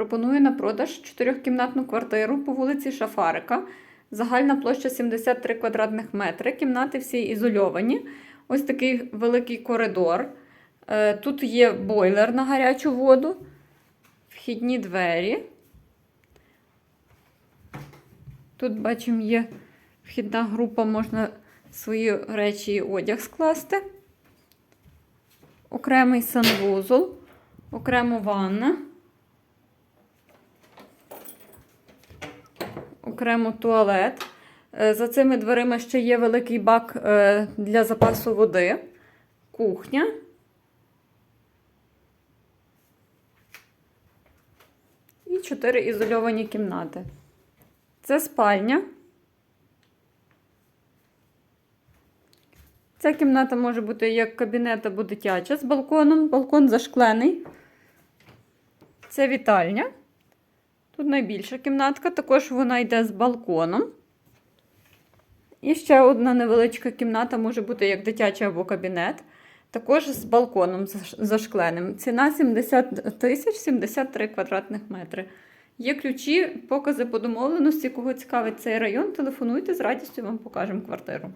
пропонує на продаж чотирьохкімнатну квартиру по вулиці Шафарика. Загальна площа 73 квадратних метри. Кімнати всі ізольовані. Ось такий великий коридор. Е, Тут є бойлер на гарячу воду, вхідні двері. Тут бачимо, є вхідна група, можна свої речі і одяг скласти. Окремий санвузол, окремо ванна. Окремо туалет. Е, За цими дверима ще є великий бак е, для запасу води, кухня. І чотири ізольовані кімнати. Це спальня. Ця кімната може бути як кабінет або дитяча з балконом. Балкон зашклений. Це вітальня. Тут найбільша кімнатка, також вона йде з балконом. І ще одна невеличка кімната може бути як дитяча або кабінет. Також з балконом зашкленим. Ціна 70 тисяч 73 квадратних метри. Є ключі, покази по домовленості. Кого цікавить цей район, телефонуйте з радістю вам покажемо квартиру.